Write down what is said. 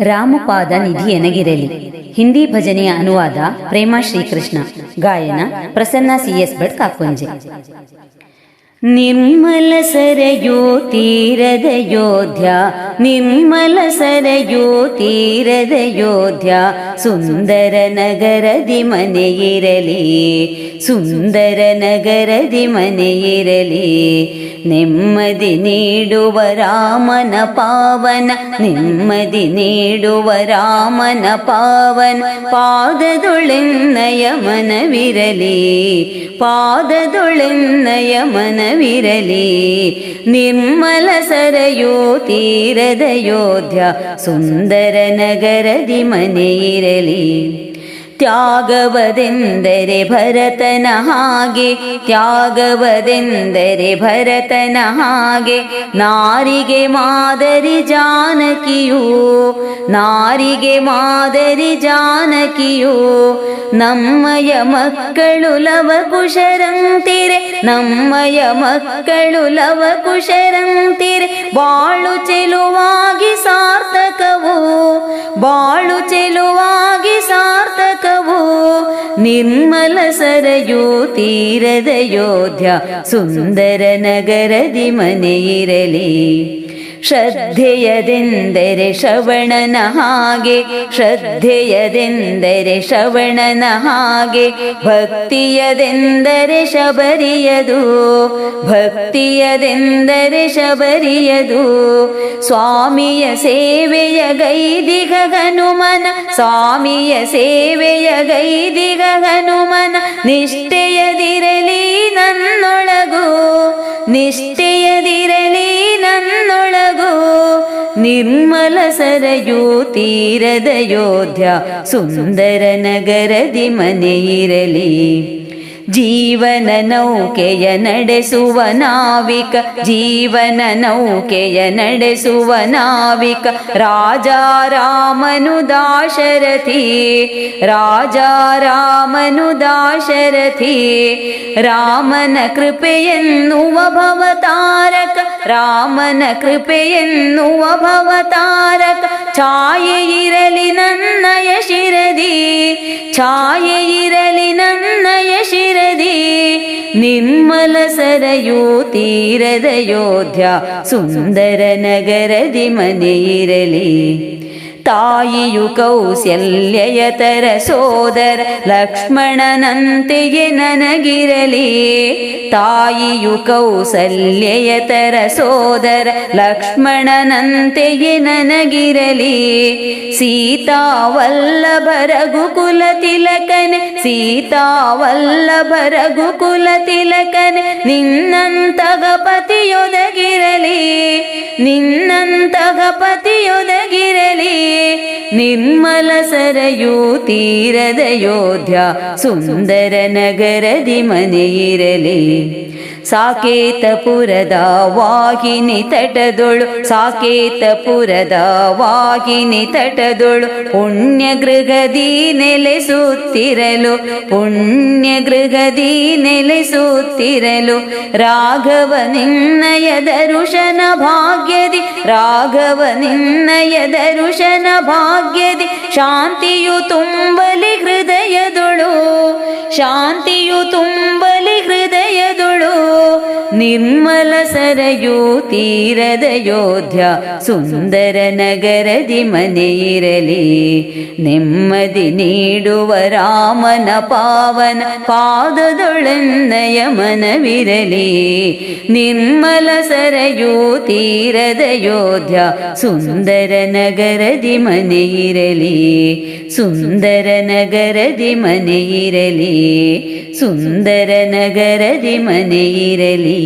ರಾಮಪಾದ ನಿಧಿ ಎನಗಿರಲಿ. ಹಿಂದಿ ಭಜನೆಯ ಅನುವಾದ ಪ್ರೇಮ ಶ್ರೀಕೃಷ್ಣ. ಗಾಯನ ಪ್ರಸನ್ನ ಸಿಎಸ್ ಭಟ್ ಕಾಕೊಂಜೆ. ನಿರ್ಮಲ ಸರಯೋ ತೀರದ ಯೋಧ್ಯ ನಿರ್ಮಲ ಸರಯೋ ತೀರದ ಯೋಧ್ಯ ಸುಂದರ ನಗರದಿ ಮನೆಯಿರಲಿ ಸುಂದರ ನಗರದಿ ಮನೆಯಿರಲಿ ನೆಮ್ಮದಿ ನೀಡುವ ರಾಮನ ಪಾವನ ನೆಮ್ಮದಿ ನೀಡುವ ರಾಮನ ಪಾವನ ಪಾದದೊಳೆನ್ನಯ ಮನವಿರಲಿ ಪಾದದೊಳೆನ್ನಯ ಮನವಿರಲಿ ನಿರ್ಮಲ ಸರಯೋ ತೀರದ ಯೋಧ್ಯ ಸುಂದರ ನಗರದಿ ಮನೆಯಿರಲಿ. ತ್ಯಾಗವದೆಂದರೆ ಭರತನ ಹಾಗೆ, ತ್ಯಾಗವದೆಂದರೆ ಭರತನ ಹಾಗೆ. ನಾರಿಗೆ ಮಾದರಿ ಜಾನಕಿಯು, ನಾರಿಗೆ ಮಾದರಿ ಜಾನಕಿಯು, ನಮ್ಮಯ ಮಕ್ಕಳು ಲವ ಕುಶರಂತಿರೆ ನಮ್ಮಯ ಮಕ್ಕಳು ಲವ ಕುಶರಂತಿರೆ ಬಾಳು ಚೆಲುವಾಗಿ ಸಾರ್ಥಕವು, ಬಾಳು ಸಾರ್ಥಕವು ನಿರ್ಮಲ ಸರಯೋ ತೀರದ ಯೋಧ್ಯ ಸುಂದರ ನಗರದಿ ಮನೆಯಿರಲಿ ಶ್ರದ್ಧೆಯದೆಂದರೆ ಶ್ರವಣನ ಹಾಗೆ, ಶ್ರದ್ಧೆಯದೆಂದರೆ ಶ್ರವಣನ ಹಾಗೆ, ಭಕ್ತಿಯದೆಂದರೆ ಶಬರಿಯದು ಭಕ್ತಿಯದೆಂದರೆ ಶಬರಿಯದು. ಸ್ವಾಮಿಯ ಸೇವೆಯ ಗೈದಿಗ ಹನುಮನ, ಸ್ವಾಮಿಯ ಸೇವೆಯ ಗೈದಿಗ ಹನುಮನ, ನಿಷ್ಠೆಯದಿರಲಿ ನನ್ನೊಳಗು, ನಿಷ್ಠೆಯದಿ ನಿರ್ಮಲ ಸರಯೋ ತೀರದ ಯೋಧ್ಯ ಸುಂದರ ನಗರದಿ ಮನೆಯಿರಲಿ ಜೀವನ ನೌಕೆಯ ನಡೆಸುವ ನಾವಿಕ ಜೀವನ ನೌಕೆಯ ನಡೆಸುವ ನಾವಿಕ ರಾಜಾರಾಮನು ದಾಶರಥಿ ರಾಜಾರಾಮನು ದಾಶರಥಿ ರಾಮನ ಕೃಪೆಯನ್ನುವ ಭವತಾರಕ ರಾಮನ ಕೃಪೆಯನ್ನುವ ಭವತಾರಕ ಛಾಯೆ ಇರಲಿ ನನ್ನಯ ಶಿರದಿ ಛಾಯೆ ಇರಲಿ ನನ್ನಯ ಶಿರದಿ ನಿರ್ಮಲ ಸರಯೋ ತೀರದ ಯೋಧ್ಯ ಸುಂದರ ನಗರದಿ ಮನೆಯಿರಲಿ ತಾಯಿಯು ಕೌಸಲ್ಯಯತರ ಸೋದರ ಲಕ್ಷ್ಮಣನಂತೆಯೇ ನನಗಿರಲಿ. ತಾಯಿಯು ಕೌಸಲ್ಯಯತರ ಸೋದರ ಲಕ್ಷ್ಮಣನಂತೆಯೇ ನನಗಿರಲಿ. ಸೀತಾವಲ್ಲಭರ ಗುಕುಲ ತಿಲಕನೆ ಸೀತಾವಲ್ಲಭರ ಗುಕುಲ ತಿಲಕನೆ, ನಿನ್ನಂತಗ ಪತಿಯೊದಗಿರಲಿ. ನಿನ್ನಂತಗ ಪತಿಯೊದಗಿರಲಿ. ನಿರ್ಮಲ ಸರಯೂ ತೀರದ ಯೋಧ್ಯ ಸುಂದರ ನಗರದಿ ಮನೆಯಿರಲಿ. ಸಾಕೇತಪುರದ ವಾಹಿನಿ ತಟದೊಳು, ಸಾಕೇತಪುರದ ವಾಹಿನಿ ತಟದೊಳು ಪುಣ್ಯ ಗೃಹದಿ ನೆಲೆಸುತ್ತಿರಲು ಪುಣ್ಯ ಗೃಹದಿ ನೆಲೆಸುತ್ತಿರಲು, ರಾಘವ ನಿನ್ನಯ ದರುಶನ ಭಾಗ್ಯದಿ, ರಾಘವ ನಿನ್ನಯ ದರುಶನ ಭಾಗ್ಯದಿ, ಶಾಂತಿಯು ತುಂಬಲಿ ಹೃದಯದೊಳು, ಶಾಂತಿಯು ತುಂಬಲಿ ಹೃದಯದೊಳು ನಿರ್ಮಲ ಸರಯೋ ತೀರದ ಯೋಧ್ಯ ಸುಂದರ ನಗರದಿ ಮನೆಯಿರಲಿ ನೆಮ್ಮದಿ ನೀಡುವ ರಾಮನ ಪಾವನ ಪಾದದೊಳೆನ್ನಯ ಮನವಿರಲಿ ನಿರ್ಮಲ ಸರಯೋ ತೀರದ ಯೋಧ್ಯ ಸುಂದರ ನಗರದಿ ಮನೆಯಿರಲಿ ಸುಂದರ ನಗರದಿ ಮನೆಯಿರಲಿ ಸುಂದರ ನಗರದಿ ಮನೆಯಿರಲಿ